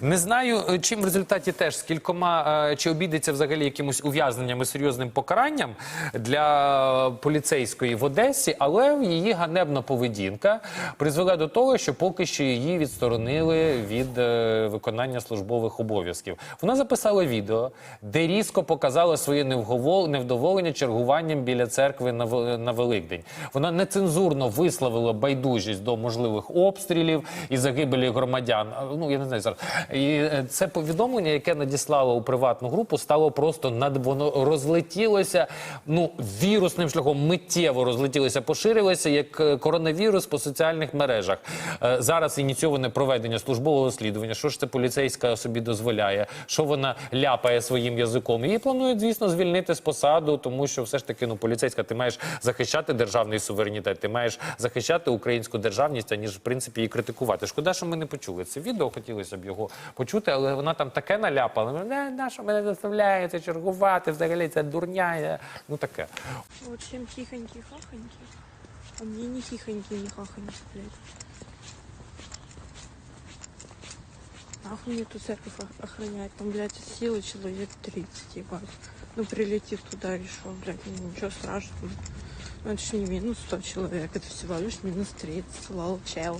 Не знаю, е, чим в результаті теж з кількома е, чи обійдеться взагалі якимось ув'язненням і серйозним покаранням для поліцейської в Одесі, але її ганебна поведінка призвела до того, що поки що її відсторонили від е, виконання службових обов'язків. Вона записала відео, де різко показала своє невдоволення чергуванням біля церкви на Великдень. Вона нецензурно висловила байдужість до можливих обстрілів і загибелі громадян. Ну я не знаю зараз. І е, це повідомлення, яке надіслала у приватну групу, стало просто над воно розлетілося. Ну вірусним шляхом миттєво розлетілося, поширилося як е, коронавірус по соціальних мережах. Е, Зараз ініційоване проведення службового розслідування. Що ж це поліцейська собі дозволяє? Що вона ляпає своїм язиком? Її планують, звісно, звільнити з посаду, тому що все ж таки ну поліцейська, ти маєш захищати державний суверенітет, ти маєш захищати українську державність, аніж в принципі її критикувати. Шкода, що ми не почули це відео. Хотілося б його почути, але вона там таке наляпала. Не, на що мене заставляєте чергувати? Взагалі це дурня. я-» Ну таке. Вот всем хихоньки хахоньки. А мне не хихоньки, не хахоньки, блядь. Нахуй мне тут церковь ох- охранять? Там, блядь, силы человек 30, ебать. Ну, прилетит туда и шо, блядь, ну, ничего страшного. Ну, это же не минус 100 человек, это всего лишь минус 30, лол, чел.